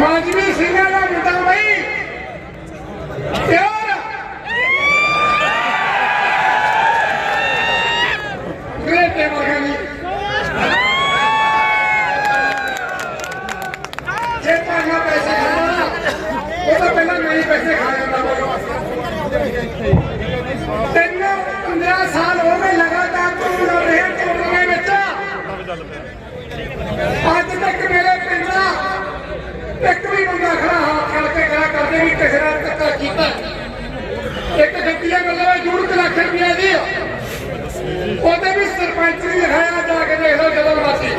ਮਾਜਵੀ ਸਿੰਘਾਂ ਦਾ ਮੁੰਡਾ ਬਈ। ਪਿਓਰ। ਗ੍ਰੇਟੇ ਵਰਗਾ ਜੇ? ਪਾਣਾ ਪੈਸੇ ਖਾਣਾ ਉਹ ਤਾਂ ਪਹਿਲਾਂ ਨਹੀਂ ਪੈਸੇ ਖਾ ਜਾਂਦਾ ਤੈਨੂੰ 15 ਸਾਲ ਹੋ ਗਏ ਲਗਾਤਾਰ ਤੂੰ ਲੜ ਰਿਹਾ ਵਿੱਚ। ਅੱਜ ਤੱਕ ਮੇਰੇ ਪਿੰਡ ਇੱਕ ਵੀ ਬੰਦਾ ਖੜਾ ਹੱਥ ਖੜ ਕੇ ਖੜਾ ਕਰਦੇ ਵੀ ਕਿਸੇ ਨਾਲ ਧੱਕਾ ਕੀਤਾ। ਇੱਕ ਗੱਡੀਆਂ ਮਤਲਬ ਜੂੜ ਲੱਖ ਰੁਪਇਆ ਦੀ ਉਹਦੇ ਵੀ ਸਰਪੰਚ ਨੇ ਲਿਖਾਇਆ ਜਾ ਕੇ ਦੇਖ ਲਓ ਜਦੋਂ ਮਰਜ਼ੀ।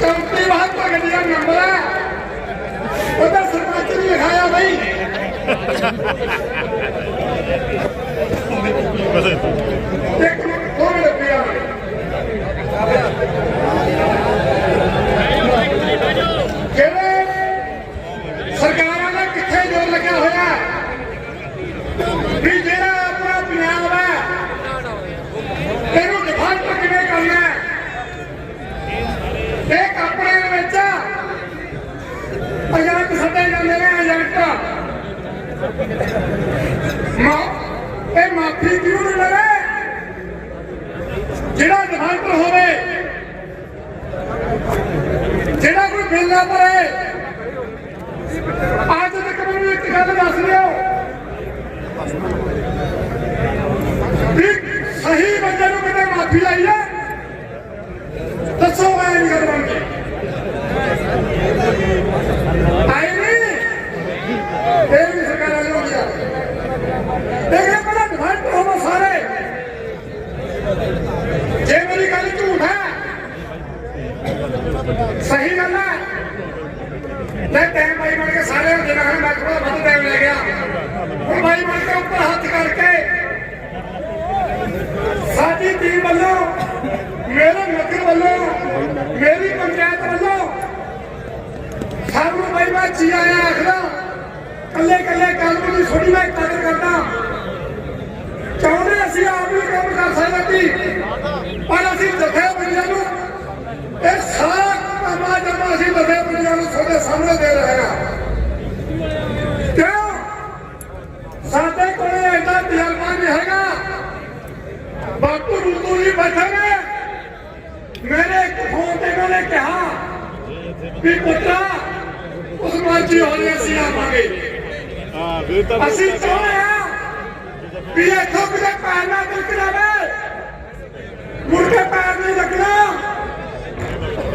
ਕੰਪਨੀ ਬਾਹਰ ਪਰ ਨੰਬਰ ਹੈ। ਉਹਦਾ ਸਰਪੰਚ ਨੇ ਲਿਖਾਇਆ ਬਈ ਇੱਕ ਮਿੰਟ ਦੋ ਮਿੰਟ ਰੁਪਇਆ ਜਿਹੜੇ ਸਰਕਾਰਾਂ ਦਾ ਕਿੱਥੇ ਜ਼ੋਰ ਲੱਗਿਆ ਹੋਇਆ ਹੈ? ਵੀ ਜਿਹੜਾ ਆਪਣਾ ਪੰਜਾਬ ਹੈ ਇਹਨੂੰ ਡਿਫਾਲਟ ਕਿਵੇਂ ਕਰਨਾ ਹੈ ਇਹ ਆਪਣੇ ਦੇ ਵਿੱਚ ਏਜੰਟ ਸੱਦੇ ਜਾਂਦੇ ਨੇ ਏਜੰਟ ਮਾ ਇਹ ਮਾਫੀ ਕਿਉਂ ਨਹੀਂ ਲਵੇ। ਜਿਹੜਾ ਡਿਫਾਲਟਰ ਹੋਵੇ, ਜਿਹੜਾ ਕੋਈ ਬਿੱਲ ਨਾ ਭਰੇ ਅੱਜ ਤੱਕ ਮੈਨੂੰ ਇੱਕ ਗੱਲ ਦੱਸ ਦਿਓ ਵੀ ਸਹੀ ਬੰਦੇ ਨੂੰ ਕਿਤੇ ਮਾਫੀ ਆਈ ਹੈ ਦੱਸੋ ਮੈਂ ਇਹ ਗੱਲ ਬਣ ਕੇ ਆਈ ਨਹੀਂ ਇਹ ਵੀ ਸਰਕਾਰ ਨੇ ਹੋ ਗਿਆ ਦੇਖੇ ਪਹਿਲਾਂ ਡਿਫਾਲਟ ਹੋਵੋ ਸਾਰੇ ਜੇ ਮੇਰੀ ਗੱਲ ਝੂਠ ਹੈ ਸਹੀ ਗੱਲ ਹੈ ਮੈਂ ਟਾਈਮ ਬਾਈ ਬਣ ਕੇ ਸਾਰੇ ਹੁੰਦੇ ਨੇ ਮੈਂ ਥੋੜਾ ਵੱਧ ਟਾਈਮ ਲੈ ਗਿਆ ਹੁਣ ਬਾਈ ਬਣ ਕੇ ਉੱਪਰ ਹੱਥ ਕਰਕੇ ਸਾਡੀ ਟੀਮ ਵੱਲੋਂ ਮੇਰੇ ਨਗਰ ਵੱਲੋਂ ਮੇਰੀ ਪੰਚਾਇਤ ਵੱਲੋਂ ਸਭ ਨੂੰ ਬਾਈ ਮੈਂ ਜੀ ਆਇਆ ਆਖਦਾ ਕੱਲੇ ਕੱਲੇ ਕੰਮ ਦੀ ਥੋੜੀ ਮੈਂ ਕਦਰ ਕਰਦਾ। ਚਾਹੁੰਦੇ ਅਸੀਂ ਆਪ ਵੀ ਕੰਮ ਕਰ ਸਕਦੇ ਪਰ ਅਸੀਂ ਜਥੇਬੰਦੀਆਂ ਨੂੰ ਇਹ ਸਾਰਾ ਕੰਮਾਂ ਜਮਾ ਅਸੀਂ ਜਥੇ ਬੰਦਿਆਂ ਨੂੰ ਤੁਹਾਡੇ ਸਾਹਮਣੇ ਦੇ ਰਹੇ ਹਾਂ ਕਿਉਂ ਸਾਡੇ ਕੋਲੇ ਐਡਾ ਤਜਰਬਾ ਨਹੀਂ ਹੈਗਾ ਬਾਪੂ ਰੂਤੂ ਜੀ ਬੈਠੇ ਨੇ ਮੇਰੇ ਇੱਕ ਫੋਨ ਤੇ ਇਹਨਾਂ ਨੇ ਕਿਹਾ ਵੀ ਪੁੱਤਰਾ ਉਸ ਮਰਜ਼ੀ ਹੋਣੀ ਅਸੀਂ ਆਵਾਂਗੇ। ਹਾਂ ਫਿਰ ਤਾਂ ਅਸੀਂ ਚਾਹੁੰਦੇ ਹਾਂ ਵੀ ਇੱਥੋਂ ਕਿਤੇ ਪੈਰ ਨਾ ਤਿਲਕ ਜਾਵੇ ਮੁੜ ਕੇ ਪੈਰ ਨਹੀਂ ਲੱਗਣਾ।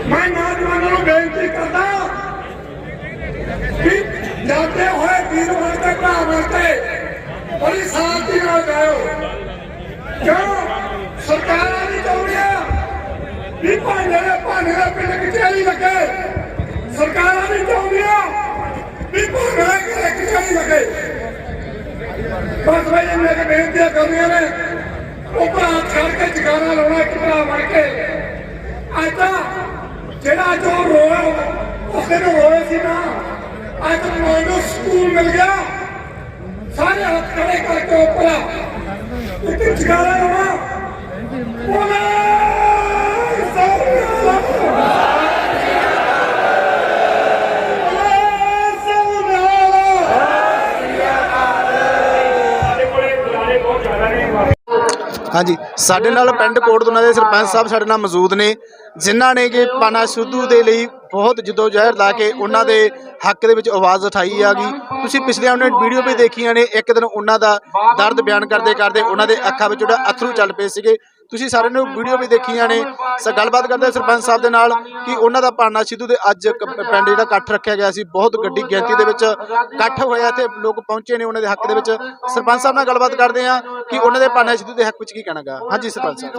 ਮੈਂ ਨੌਜਵਾਨਾਂ ਨੂੰ ਬੇਨਤੀ ਕਰਦਾ ਵੀ ਜਾਂਦੇ ਹੋਏ ਵੀਰ ਬਣ ਕੇ ਭਰਾ ਬਣ ਕੇ ਬੜੀ ਸ਼ਾਂਤੀ ਨਾਲ ਜਾਓ ਕਿਉਂ? ਸਰਕਾਰਾਂ ਦੀ ਚਾਹੁੰਦੀਆਂ ਵੀ ਭਾਂਡੇ ਦੇ ਭਾਂਡੇ ਦੇ ਪਿੰਡ ਕਚਹਿਰੀ ਲੱਗੇ। ਸਰਕਾਰਾਂ ਦੀ ਚਾਹੁੰਦੀਆਂ ਵੀ ਭਾਂਡੇ ਦੇ ਘਰੇ ਕਚਹਿਰੀ ਲੱਗੇ। ਬਸ ਭਾਈ ਮੇਰੇ ਬੇਨਤੀਆਂ ਕਰਨੀਆਂ ਨੇ। ਉਹ ਭਰਾ ਛੱਡ ਕੇ ਜਗਾਣਾ ਲਾਉਣਾ, ਇੱਕ ਭਰਾ ਬਣ ਕੇ। ਅੱਜ ਤਾਂ ਜਿਹੜਾ ਜੋ ਰੋਇਆ ਉਸ ਦਿਨ ਰੋਏ ਸੀ ਨਾ, ਅੱਜ ਮੈਨੂੰ ਸਕੂਲ ਮਿਲ ਗਿਆ। ਸਾਰੇ ਹੱਥ ਖੜੇ ਕਰਕੇ ਉੱਪਰ ਇੱਕ ਜਗਾਣਾ ਲਾਉਣਾ। ਬੋਲੇ! ਹਾਂਜੀ, ਸਾਡੇ ਨਾਲ ਪਿੰਡ ਕੋਟਦੁਨਾ ਦੇ ਸਰਪੰਚ ਸਾਹਿਬ ਸਾਡੇ ਨਾਲ ਮੌਜੂਦ ਨੇ, ਜਿਨ੍ਹਾਂ ਨੇ ਕਿ ਪਾਨਾ ਸਿੱਧੂ ਦੇ ਲਈ ਬਹੁਤ ਜਦੋਜਹਿਦ ਲਾ ਕੇ ਉਹਨਾਂ ਦੇ ਹੱਕ ਦੇ ਵਿੱਚ ਆਵਾਜ਼ ਉਠਾਈ ਆ ਗਈ। ਤੁਸੀਂ ਪਿਛਲੇ ਉਹਨੇ ਵੀਡੀਓ ਵੀ ਦੇਖੀਆਂ ਨੇ, ਇੱਕ ਦਿਨ ਉਹਨਾਂ ਦਾ ਦਰਦ ਬਿਆਨ ਕਰਦੇ ਕਰਦੇ ਉਹਨਾਂ ਦੇ ਅੱਖਾਂ ਵਿੱਚ ਜਿਹੜਾ ਅਥਰੂ ਚੱਲ ਪਏ ਸੀਗੇ। ਤੁਸੀਂ ਸਾਰਿਆਂ ਨੇ ਵੀਡੀਓ ਵੀ ਦੇਖੀਆਂ ਨੇ। ਸੋ ਗੱਲਬਾਤ ਕਰਦੇ ਸਰਪੰਚ ਸਾਹਿਬ ਦੇ ਨਾਲ ਕਿ ਉਹਨਾਂ ਦਾ ਪਾਨਾ ਸਿੱਧੂ ਦੇ ਅੱਜ ਕ- ਪਿੰਡ ਜਿਹੜਾ ਇਕੱਠ ਰੱਖਿਆ ਗਿਆ ਸੀ, ਬਹੁਤ ਗੱਡੀ ਗਿਣਤੀ ਦੇ ਵਿੱਚ ਇਕੱਠ ਹੋਇਆ ਤੇ ਲੋਕ ਪਹੁੰਚੇ ਨੇ ਉਹਨਾਂ ਦੇ ਹੱਕ ਦੇ ਵਿੱਚ। ਸਰਪੰਚ ਸਾਹਿਬ ਨਾਲ ਗੱਲਬਾਤ ਕਰਦੇ ਆ ਕਿ ਉਹਨਾਂ ਦੇ ਪਾਨਾ ਸਿੱਧੂ ਦੇ ਹੱਕ ਵਿੱਚ ਕੀ ਕਹਿਣਾਗਾ। ਹਾਂਜੀ, ਸਰਪੰਚ ਸਾਹਿਬ।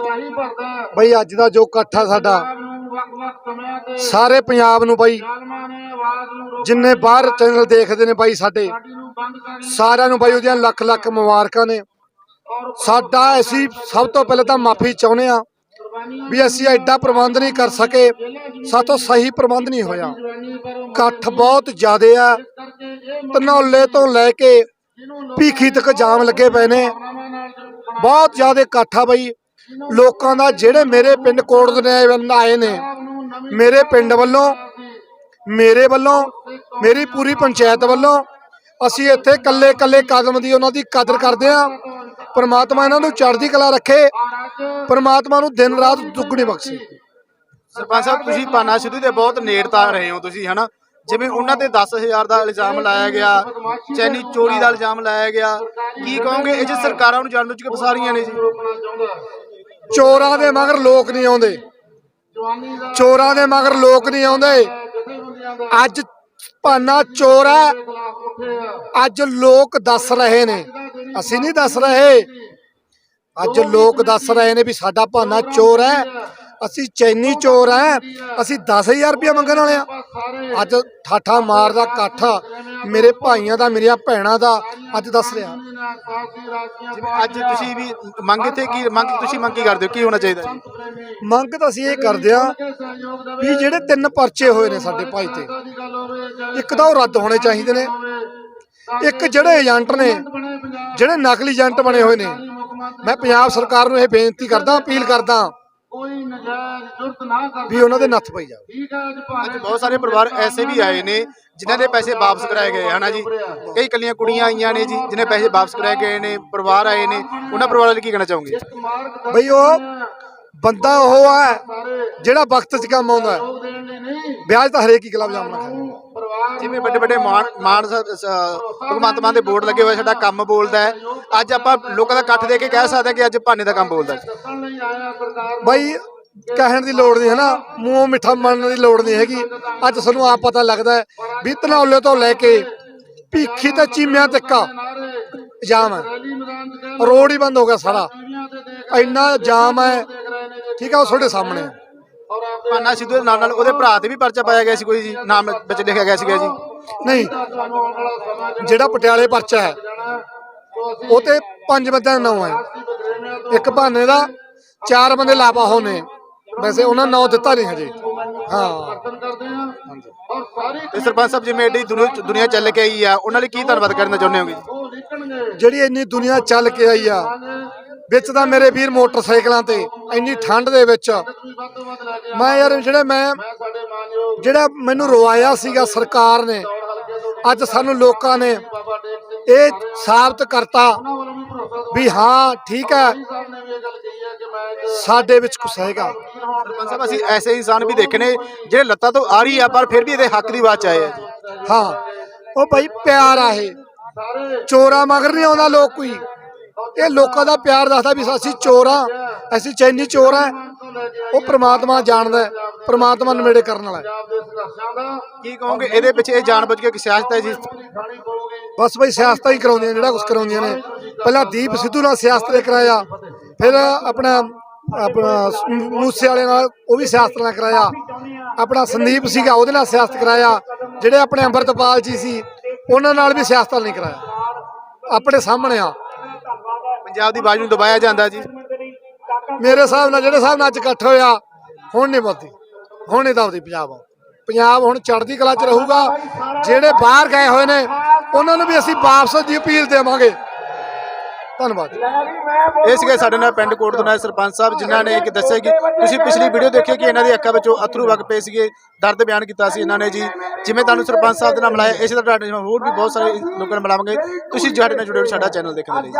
ਬਈ, ਅੱਜ ਦਾ ਜੋ ਇਕੱਠ ਆ ਸਾਡਾ, ਸਾਰੇ ਪੰਜਾਬ ਨੂੰ ਬਾਈ, ਜਿੰਨੇ ਬਾਹਰ ਚੈਨਲ ਦੇਖਦੇ ਨੇ ਬਾਈ ਸਾਡੇ, ਸਾਰਿਆਂ ਨੂੰ ਬਾਈ ਉਹਦੀਆਂ ਲੱਖ ਲੱਖ ਮੁਬਾਰਕਾਂ ਨੇ। ਸਾਡਾ ਅਸੀਂ ਸਭ ਤੋਂ ਪਹਿਲਾਂ ਤਾਂ ਮਾਫੀ ਚਾਹੁੰਦੇ ਆ ਵੀ ਅਸੀਂ ਐਡਾ ਪ੍ਰਬੰਧ ਨਹੀਂ ਕਰ ਸਕੇ। ਸਾਤੋਂ ਸਹੀ ਪ੍ਰਬੰਧ ਨਹੀਂ ਹੋਇਆ। ਇਕੱਠ ਬਹੁਤ ਜ਼ਿਆਦਾ ਆ। ਧਨੌਲੇ ਤੋਂ ਲੈ ਕੇ ਭੀਖੀ ਤੱਕ ਜਾਮ ਲੱਗੇ ਪਏ ਨੇ। ਬਹੁਤ ਜ਼ਿਆਦਾ ਇਕੱਠ ਆ ਬਈ। ਲੋਕਾਂ ਦਾ ਜਿਹੜੇ ਮੇਰੇ ਪਿੰਡ ਕੋਟ ਦੇ ਆਏ ਨੇ, ਮੇਰੇ ਪਿੰਡ ਵੱਲੋਂ, ਮੇਰੇ ਵੱਲੋਂ, ਮੇਰੀ ਪੂਰੀ ਪੰਚਾਇਤ ਵੱਲੋਂ, ਅਸੀਂ ਇੱਥੇ ਕੱਲੇ ਕੱਲੇ ਕਦਮ ਦੀ ਉਹਨਾਂ ਦੀ ਕਦਰ ਕਰਦੇ ਆ ਪ੍ਰਮਾਤਮਾ ਇਹਨਾਂ ਨੂੰ ਚੜ੍ਹਦੀ ਕਲਾ ਰੱਖੇ। ਪ੍ਰਮਾਤਮਾ ਨੂੰ ਦਿਨ ਰਾਤ ਦੁੱਗਣੀ ਬਖਸ਼ੇ। ਸਰਪੰਚ ਸਾਹਿਬ ਤੁਸੀਂ ਪਾਨਾ ਸਿੱਧੂ ਦੇ ਬਹੁਤ ਨੇੜਤਾ ਰਹੇ ਹੋ ਤੁਸੀਂ ਹਨਾ? ਜਿਵੇਂ ਉਹਨਾਂ ਤੇ 10000 ਦਾ ਇਲਜ਼ਾਮ ਲਾਇਆ ਗਿਆ ਚੈਨੀ ਚੋਰੀ ਦਾ ਇਲਜ਼ਾਮ ਲਾਇਆ ਗਿਆ। ਕੀ ਕਹੋਗੇ? ਇਹ ਜੇ ਸਰਕਾਰਾਂ ਨੂੰ ਜਾਣਬੁੱਝ ਕੇ ਫਸਾ ਰਹੀਆਂ ਨੇ ਜੀ। ਚੋਰਾਂ ਦੇ ਮਗਰ ਲੋਕ ਨਹੀਂ ਆਉਂਦੇ। ਚੋਰਾਂ ਦੇ ਮਗਰ ਲੋਕ ਨਹੀਂ ਆਉਂਦੇ। ਅੱਜ ਭਾਨਾ ਚੋਰ ਹੈ। ਅੱਜ ਲੋਕ ਦੱਸ ਰਹੇ ਨੇ। ਅਸੀਂ ਨਹੀਂ ਦੱਸ ਰਹੇ। ਅੱਜ ਲੋਕ ਦੱਸ ਰਹੇ ਨੇ ਵੀ ਸਾਡਾ ਭਾਨਾ ਚੋਰ ਹੈ। ਅਸੀਂ ਚੈਨੀ ਚੋਰ ਹੈ। ਅਸੀਂ 10000 ਰੁਪਏ ਮੰਗਣ ਵਾਲੇ ਆ। ਅੱਜ ਠਾਠਾ ਮਾਰਦਾ ਇਕੱਠ ਮੇਰੇ ਭਾਈਆਂ ਦਾ ਮੇਰੀਆਂ ਭੈਣਾਂ ਦਾ ਅੱਜ ਦੱਸ ਰਿਹਾ। ਅੱਜ ਤੁਸੀਂ ਵੀ ਮੰਗ ਇੱਥੇ ਕੀ ਮੰਗ ਤੁਸੀਂ ਮੰਗ ਕੀ ਕਰਦੇ ਹੋ? ਕੀ ਹੋਣਾ ਚਾਹੀਦਾ ਮੰਗ ਤਾਂ ਅਸੀਂ ਇਹ ਕਰਦੇ ਆ ਵੀ ਜਿਹੜੇ ਤਿੰਨ ਪਰਚੇ ਹੋਏ ਨੇ ਸਾਡੇ ਭਾਈ ਤੇ ਇੱਕ ਤਾਂ ਉਹ ਰੱਦ ਹੋਣੇ ਚਾਹੀਦੇ ਨੇ। ਇੱਕ ਜਿਹੜੇ ਏਜੰਟ ਨੇ ਜਿਹੜੇ ਨਕਲੀ ਏਜੰਟ ਬਣੇ ਹੋਏ ਨੇ। ਮੈਂ ਪੰਜਾਬ ਸਰਕਾਰ ਨੂੰ ਇਹ ਬੇਨਤੀ ਕਰਦਾ ਅਪੀਲ ਕਰਦਾ। ਕੋਈ ਨਜਾਇਜ਼ ਜੁਰਤ ਨਾ ਕਰ ਵੀ ਉਹਨਾਂ ਦੇ ਨੱਥ ਪਈ ਜਾਵੇ। ਠੀਕ ਹੈ ਅੱਜ ਬਹੁਤ ਸਾਰੇ ਪਰਿਵਾਰ ਐਸੇ ਵੀ ਆਏ ਨੇ ਜਿਨ੍ਹਾਂ ਦੇ ਪੈਸੇ ਵਾਪਸ ਕਰਾਏ ਗਏ ਹਨਾ ਜੀ? ਕਈ ਕੱਲੀਆਂ ਕੁੜੀਆਂ ਆਈਆਂ ਨੇ ਜੀ ਜਿਨ੍ਹਾਂ ਪੈਸੇ ਵਾਪਸ ਕਰਾਏ ਗਏ ਨੇ ਪਰਿਵਾਰ ਆਏ ਨੇ। ਉਹਨਾਂ ਪਰਿਵਾਰਾਂ ਲਈ ਕੀ ਕਹਿਣਾ ਚਾਹੋਗੇ? ਬਈ ਉਹ ਬੰਦਾ ਉਹ ਹੈ ਜਿਹੜਾ ਵਕਤ 'ਚ ਕੰਮ ਆਉਂਦਾ। ਹੈ ਵਿਆਜ ਤਾਂ ਹਰੇਕ ਹੀ ਗੁਲਾਬ ਜਾਮਣਾ ਖਾਂਦਾ। ਜਿਵੇਂ ਵੱਡੇ ਵੱਡੇ ਮਾਨ ਮਾਨ ਸ- ਸ- ਭਗਵੰਤ ਮਾਨ ਦੇ ਬੋਰਡ ਲੱਗੇ ਹੋਏ ਸਾਡਾ ਕੰਮ ਬੋਲਦਾ ਹੈ। ਅੱਜ ਆਪਾਂ ਲੋਕਾਂ ਦਾ ਇਕੱਠ ਦੇ ਕੇ ਕਹਿ ਸਕਦੇ ਹਾਂ ਕਿ ਅੱਜ ਭਾਨੇ ਦਾ ਕੰਮ ਬੋਲਦਾ ਹੈ। ਦੱਸਣ ਕਹਿਣ ਦੀ ਲੋੜ ਨਹੀਂ ਹੈ ਨਾ ਮੂੰਹੋਂ ਮਿੱਠਾ ਮੰਨਣ ਦੀ ਲੋੜ ਨਹੀਂ ਹੈਗੀ। ਅੱਜ ਸਾਨੂੰ ਆਪ ਪਤਾ ਲੱਗਦਾ ਹੈ ਵੀ ਧਨੌਲੇ ਤੋਂ ਲੈ ਕੇ ਭੀਖੀ ਤੇ ਚੀਮਿਆਂ ਤੱਕ ਜਾਮ ਹੈ। ਰੋਡ ਹੀ ਬੰਦ ਹੋ ਗਿਆ ਸਾਰਾ। ਇੰਨਾ ਜਾਮ ਹੈ, ਠੀਕ ਹੈ ਉਹ ਤੁਹਾਡੇ ਸਾਹਮਣੇ ਭਾਨਾ ਸਿੱਧੂ ਦੇ ਨਾਲ ਨਾਲ ਉਹਦੇ ਭਰਾ ਤੇ ਵੀ ਪਰਚਾ ਪਾਇਆ ਗਿਆ ਸੀ ਕੋਈ ਜੀ ਨਾਮ ਵਿੱਚ ਲਿਖਿਆ ਗਿਆ ਸੀਗਾ ਜੀ। ਨਹੀਂ ਜਿਹੜਾ ਪਟਿਆਲੇ ਪਰਚਾ ਹੈ ਉਹ ਤੇ ਪੰਜ ਬੰਦਿਆਂ ਦਾ ਨਾਮ ਹੈ। ਇੱਕ ਭਾਨੇ ਦਾ ਚਾਰ ਬੰਦੇ ਲਾਪਾ ਹੋਣੇ ਵੈਸੇ ਉਹਨਾਂ ਨਾਂ ਦਿੱਤਾ ਨਹੀਂ ਹਜੇ। ਹਾਂ। ਤੇ ਸਰਪੰਚ ਸਾਹਿਬ ਜਿਵੇਂ ਐਡੀ ਦੁਨੀਆ ਚੱਲ ਕੇ ਆਈ ਆ ਉਹਨਾਂ ਲਈ ਕੀ ਧੰਨਵਾਦ ਕਰਨਾ ਚਾਹੁੰਦੇ ਹੋਗੇ? ਜਿਹੜੀ ਇੰਨੀ ਦੁਨੀਆ ਚੱਲ ਕੇ ਆਈ ਆ ਵਿੱਚ ਤਾਂ ਮੇਰੇ ਵੀਰ ਮੋਟਰਸਾਈਕਲਾਂ ਤੇ ਇੰਨੀ ਠੰਡ ਦੇ ਵਿੱਚ। ਮੈਂ ਯਾਰ ਜਿਹੜੇ ਮੈਂ ਜਿਹੜਾ ਮੈਨੂੰ ਰਵਾਇਆ ਸੀਗਾ ਸਰਕਾਰ ਨੇ ਅੱਜ ਸਾਨੂੰ ਲੋਕਾਂ ਨੇ ਇਹ ਸਾਬਤ ਕਰਤਾ ਵੀ ਹਾਂ ਠੀਕ ਹੈ। ਸਾਡੇ ਵਿੱਚ ਕੁਛ ਹੈਗਾ। ਸਰਪੰਚ ਸਾਹਿਬ ਅਸੀਂ ਐਸੇ ਇਨਸਾਨ ਵੀ ਦੇਖੇ ਨੇ ਜਿਹੜੇ ਲੱਤਾਂ ਤੋਂ ਆ ਰਹੀ ਆ ਪਰ ਫਿਰ ਵੀ ਇਹਦੇ ਹੱਕ ਦੀ ਬਾਤ ਆਏ ਹਾਂ। ਉਹ ਭਾਈ ਪਿਆਰ ਆ ਇਹ। ਚੋਰਾ ਮਗਰ ਨਹੀਂ ਆਉਂਦਾ ਲੋਕ ਕੋਈ। ਇਹ ਲੋਕਾਂ ਦਾ ਪਿਆਰ ਦੱਸਦਾ ਵੀ ਅਸੀਂ ਚੋਰ ਆ ਅਸੀਂ ਚੈਨੀ ਚੋਰ ਆ ਉਹ ਪ੍ਰਮਾਤਮਾ ਜਾਣਦਾ ਹੈ, ਪ੍ਰਮਾਤਮਾ ਨਵੇੜੇ ਕਰਨ ਵਾਲਾ ਕੀ ਕਹੋਗੇ? ਇਹਦੇ ਪਿੱਛੇ ਇਹ ਜਾਣਬੁੱਝ ਕੇ ਕਿ ਸਿਆਸਤ ਹੈ ਜੀ? ਬਸ ਬਈ ਸਿਆਸਤਾਂ ਹੀ ਕਰਾਉਂਦੀਆਂ ਜਿਹੜਾ ਕੁਝ ਕਰਾਉਂਦੀਆਂ ਨੇ। ਪਹਿਲਾਂ ਦੀਪ ਸਿੱਧੂ ਨਾਲ ਸਿਆਸਤ ਨੇ ਕਰਾਇਆ ਫਿਰ ਆਪਣਾ ਆਪਣਾ ਮੂਸੇ ਵਾਲੇ ਨਾਲ ਉਹ ਵੀ ਸਿਆਸਤ ਨਾਲ ਕਰਾਇਆ। ਆਪਣਾ ਸੰਦੀਪ ਸੀਗਾ ਉਹਦੇ ਨਾਲ ਸਿਆਸਤ ਕਰਾਇਆ। ਜਿਹੜੇ ਆਪਣੇ ਅੰਮ੍ਰਿਤਪਾਲ ਜੀ ਸੀ ਉਹਨਾਂ ਨਾਲ ਵੀ ਸਿਆਸਤ ਨਹੀਂ ਕਰਾਇਆ। ਆਪਣੇ ਸਾਹਮਣੇ ਆ। ਪੰਜਾਬ ਦੀ ਬਾਜੂ ਨੂੰ ਦਬਾਇਆ ਜਾਂਦਾ ਜੀ। ਮੇਰੇ ਹਿਸਾਬ ਨਾਲ ਜਿਹੜੇ ਹਿਸਾਬ ਨਾਲ ਅੱਜ ਇਕੱਠ ਹੋਇਆ ਹੁਣ ਨਹੀਂ ਬੋਲਦੀ ਹੁਣ ਨਹੀਂ ਦਬਦੀ ਪੰਜਾਬ। ਪੰਜਾਬ ਹੁਣ ਚੜ੍ਹਦੀ ਕਲਾ 'ਚ ਰਹੂਗਾ। ਜਿਹੜੇ ਬਾਹਰ ਗਏ ਹੋਏ ਨੇ ਉਹਨਾਂ ਨੂੰ ਵੀ ਅਸੀਂ ਵਾਪਸ ਦੀ ਅਪੀਲ ਦੇਵਾਂਗੇ। ਧੰਨਵਾਦ। ਇਹ ਸੀਗੇ ਸਾਡੇ ਨਾਲ ਪਿੰਡ ਕੋਟ ਤੋਂ ਨਾਲ ਸਰਪੰਚ ਸਾਹਿਬ ਜਿਨ੍ਹਾਂ ਨੇ ਕਿ ਦੱਸਿਆ ਕਿ ਤੁਸੀਂ ਪਿਛਲੀ ਵੀਡੀਓ ਦੇਖੀ ਕਿ ਇਹਨਾਂ ਦੀ ਅੱਖਾਂ ਵਿੱਚੋਂ ਅਥਰੂ ਵਗ ਪਏ ਸੀਗੇ ਦਰਦ ਬਿਆਨ ਕੀਤਾ ਸੀ ਇਹਨਾਂ ਨੇ ਜੀ। ਜਿਵੇਂ ਤੁਹਾਨੂੰ ਸਰਪੰਚ ਸਾਹਿਬ ਦੇ ਨਾਲ ਮਿਲਾਇਆ ਇਸੇ ਤਰ੍ਹਾਂ ਤੁਹਾਡੇ ਨਾਲ ਹੋਰ ਵੀ ਬਹੁਤ ਸਾਰੇ ਲੋਕਾਂ ਨਾਲ ਮਿਲਾਵਾਂਗੇ। ਤੁਸੀਂ ਸਾਡੇ ਨਾਲ ਜੁੜੇ ਰਹੋ ਸਾਡਾ ਚੈਨਲ ਦੇਖਣ ਲਈ। ਜੀ